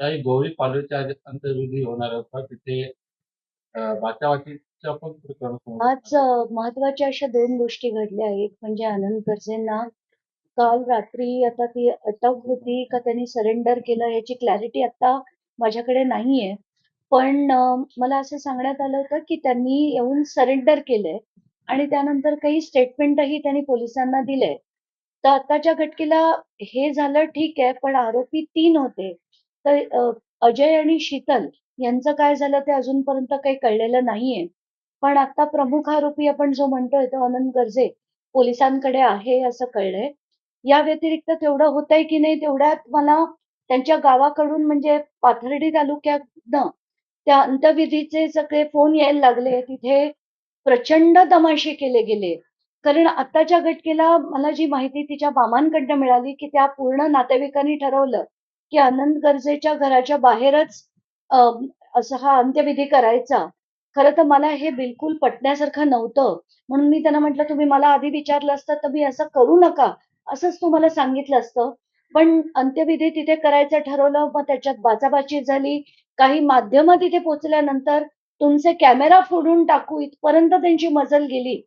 काही गौरी पालवेच्या अंतर्विधी होणार होता. तिथे पण प्रकरण आज महत्त्वाच्या अशा दोन गोष्टी घडल्या. एक म्हणजे आनंद गर्जेंना काल रात्री आता ती अटक होती का त्यांनी सरेंडर केलं याची क्लॅरिटी आता माझ्याकडे नाहीये. पण मला असं सांगण्यात आलं होतं की त्यांनी येऊन सरेंडर केलंय आणि त्यानंतर काही स्टेटमेंटही त्यांनी पोलिसांना दिले तर आताच्या घटकेला हे झालं ठीक आहे पण आरोपी तीन होते. तर अजय आणि शीतल यांचं काय झालं ते अजूनपर्यंत काही कळलेलं नाहीये. पण आता प्रमुख आरोपी आपण जो म्हणतोय तो आनंद गर्जे पोलिसांकडे आहे असं कळलंय. या व्यतिरिक्त तेवढं होतंय की नाही तेवढ्यात मला त्यांच्या गावाकडून म्हणजे पाथर्डी तालुक्यातनं त्या अंतविधीचे सगळे फोन यायला लागले. तिथे प्रचंड तमाशे केले गेले. कारण आताच्या घटकेला मला जी माहिती तिच्या मामांकडनं मिळाली की त्या पूर्ण नातेवाईकांनी ठरवलं की आनंद गर्जेच्या घराच्या बाहेरच असा हा अंत्यविधी करायचा. खरं तर मला हे बिलकुल पटण्यासारखं नव्हतं. म्हणून मी त्यांना म्हटलं तुम्ही मला आधी विचारलं असतं तर मी असं करू नका. असंच तुम्हाला सांगितलं असतं. पण अंत्यविधी तिथे करायचं ठरवलं मग त्याच्यात बाचाबाची झाली. काही माध्यमं तिथे पोचल्यानंतर तुमचे कॅमेरा फोडून टाकू इथपर्यंत त्यांची मजल गेली.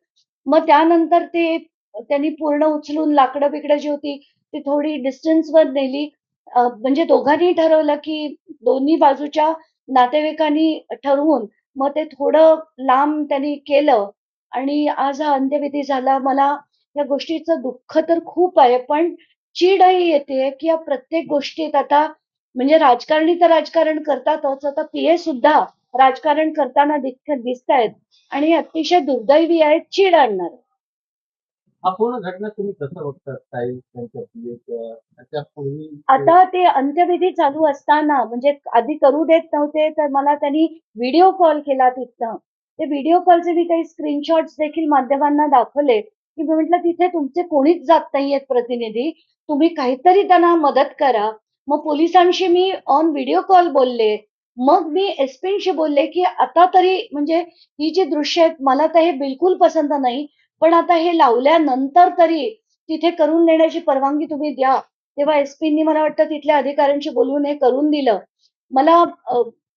मग त्यानंतर ते त्यांनी पूर्ण उचलून लाकडं बिकडं जी होती ती थोडी डिस्टन्सवर नेली. म्हणजे दोघांनी ठरवलं की दोन्ही बाजूच्या नातेवाईकांनी ठरवून मग ते थोडं लांब त्यांनी केलं. आणि आज हा अंत्यविधी झाला. मला या गोष्टीचं दुःख तर खूप आहे पण चीडही येते की या प्रत्येक गोष्टीत आता म्हणजे राजकारणी तर राजकारण करतातच. आता पीए सुद्धा राजकारण करताना दिसत आहेत आणि अतिशय दुर्दैवी आहेत चीड आणणार. हा पूर्ण घटना तुम्ही कसं बघता ताई त्यांच्या पूर्वी? आता ते अंत्यविधी चालू असताना म्हणजे आधी करू देत नव्हते तर मला त्यांनी व्हिडिओ कॉल केला तिथनं ते व्हिडिओ कॉलचे मी काही स्क्रीनशॉट्स देखील माध्यमांना दाखवले. की मी म्हटलं तिथे तुमचे कोणीच जात नाहीयेत प्रतिनिधी. तुम्ही काहीतरी त्यांना मदत करा. मग पोलिसांशी मी ऑन व्हिडिओ कॉल बोलले. मग मी एसपींशी बोलले की आता तरी म्हणजे ही जी दृश्य आहेत मला तर हे बिलकुल पसंत नाही. पण आता हे लावल्यानंतर तरी तिथे करून देण्याची परवानगी तुम्ही द्या. तेव्हा एसपींनी मला वाटतं तिथल्या अधिकाऱ्यांशी बोलून हे करून दिलं. मला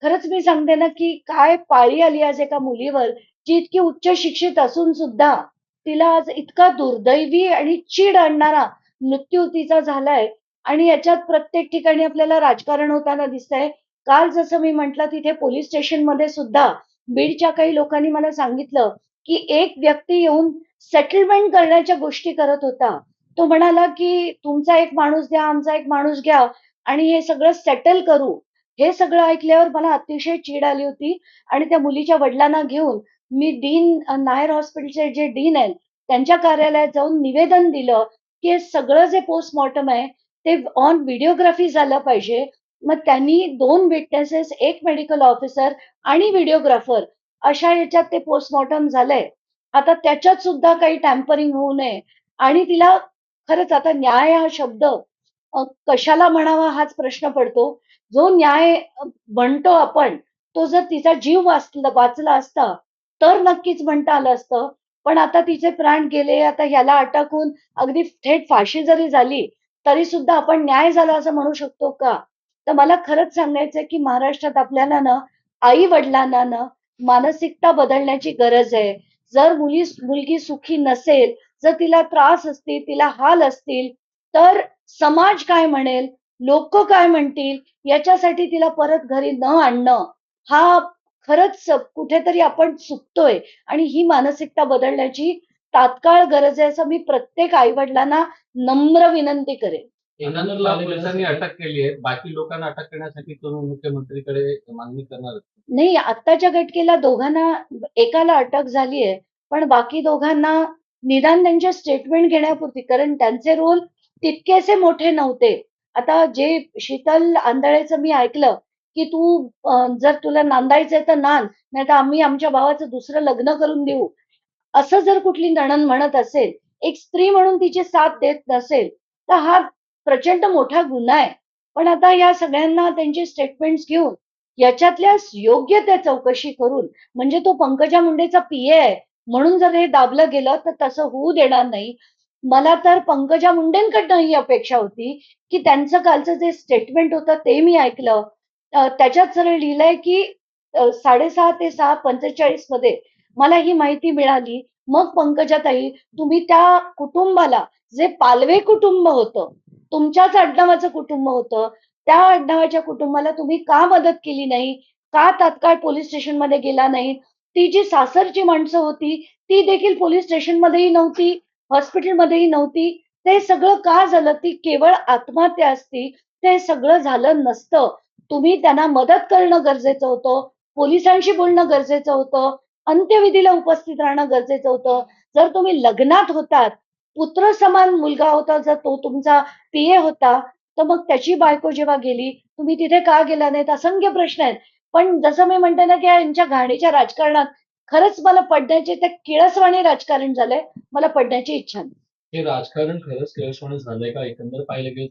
खरंच मी सांगते ना की काय पाळी आली आज एका मुलीवर जी इतकी उच्च शिक्षित असून सुद्धा तिला आज इतका दुर्दैवी आणि चीड आणणारा मृत्यू तिचा झालाय आणि याच्यात प्रत्येक ठिकाणी आपल्याला राजकारण होताना दिसतंय. काल जसं मी म्हंटल तिथे पोलीस स्टेशनमध्ये सुद्धा बीडच्या काही लोकांनी मला सांगितलं की एक व्यक्ती येऊन सेटलमेंट करण्याच्या गोष्टी करत होता. तो म्हणाला की तुमचा एक माणूस द्या आमचा एक माणूस घ्या आणि हे सगळं सेटल करू. हे सगळं ऐकल्यावर मला अतिशय चीड आली होती आणि त्या मुलीच्या वडिलांना घेऊन मी डीन नायर हॉस्पिटलचे जे डीन आहेत त्यांच्या कार्यालयात जाऊन निवेदन दिलं की हे सगळं जे पोस्टमॉर्टम आहे ते ऑन व्हिडिओग्राफी झालं पाहिजे. मग त्यांनी दोन विटनेसेस एक मेडिकल ऑफिसर आणि व्हिडिओग्राफर अशा याच्यात ते पोस्टमॉर्टम झालंय. आता त्याच्यात सुद्धा काही टॅम्परिंग होऊ नये. आणि तिला खरंच आता न्याय हा शब्द कशाला म्हणावा हाच प्रश्न पडतो. जो न्याय म्हणतो आपण तो जर तिचा जीव वाचला वाचला असता तर नक्कीच म्हणता आलं असतं. पण आता तिचे प्राण गेले आता याला अटकून अगदी थेट फाशी जरी झाली तरी सुद्धा आपण न्याय झाला असं म्हणू शकतो का? तर मला खरंच सांगायचंय की महाराष्ट्रात आपल्याला ना आई वडिलांना ना मानसिकता बदलण्याची गरज आहे. जर मुली मुलगी सुखी नसेल जर तिला त्रास असतील तिला हाल असतील तर समाज काय म्हणेल? लोक काय म्हणतील? याच्यासाठी तिला परत घरी न आणणं हा खरंच कुठेतरी आपण चुकतोय. आणि ही मानसिकता बदलण्याची तात्काळ गरज आहे असं मी प्रत्येक आई वडिलांना नम्र विनंती करेन. पोलिसांनी अटक केली आहे बाकी लोकांना अटक करण्यासाठी तुम्ही मुख्यमंत्रीकडे मागणी करणार. नाही आत्ताच्या घटकेला दोघांना एकाला अटक झाली आहे पण बाकी दोघांना निदान त्यांचे स्टेटमेंट घेण्यापुरती कारण त्यांचे रोल तितकेसे मोठे नव्हते. आता जे शीतल आंधळेचं मी ऐकलं की तू जर तुला नांदायचंय तर नांद नाही तर आम्ही आमच्या भावाचं दुसरं लग्न करून देऊ. असं जर कुठली नणन म्हणत असेल एक स्त्री म्हणून तिची साथ देत नसेल तर हा प्रचंड मोठा गुन्हा आहे. पण आता या सगळ्यांना त्यांचे स्टेटमेंट्स घेऊन याच्यातल्या योग्य त्या चौकशी करून म्हणजे तो पंकजा मुंडेचा पीए आहे म्हणून जर हे दाबलं गेलं तर तसं होऊ देणार नाही. मला तर पंकजा मुंडेंकडनं ही अपेक्षा होती की त्यांचं कालचं जे स्टेटमेंट होतं ते मी ऐकलं. त्याच्यात सरळ लिहिलंय की साडेसहा ते सहा पंचेचाळीसमध्ये मला ही माहिती मिळाली. मग पंकजाताई तुम्ही त्या कुटुंबाला जे पालवे कुटुंब होतं, तुमच्याच आडनावाचं कुटुंब होतं, त्या आडनावाच्या कुटुंबाला तुम्ही का मदत केली नाही? का तात्काळ पोलीस स्टेशनमध्ये गेला नाही? ती जी सासरची माणसं होती, ती देखील पोलीस स्टेशनमध्येही नव्हती, हॉस्पिटलमध्येही नव्हती. ते सगळं का झालं? ती केवळ आत्महत्या असती, ते सगळं झालं नसतं. तुम्ही त्यांना मदत करणं गरजेचं होतं. पोलिसांशी बोलणं गरजेचं होतं. अंत्यविधीला उपस्थित राहणं गरजेचं होतं. जर तुम्ही लग्नात होतात, पुत्रसमान मुलगा होता, जर तो तुमचा पीए होता, तर मग त्याची बायको जेव्हा गेली, तुम्ही तिथे का गेला नाहीत? असंख्य प्रश्न आहेत. पण जसं मी म्हणते ना, की यांच्या घाणीच्या राजकारणात खरंच मला पडण्याचे ते किळसवाणी राजकारण झालंय. मला पडण्याची इच्छा नाही. हे राजकारण खरंच किळसवाणी झालंय का? एकंदर पाहिलं गेलं तर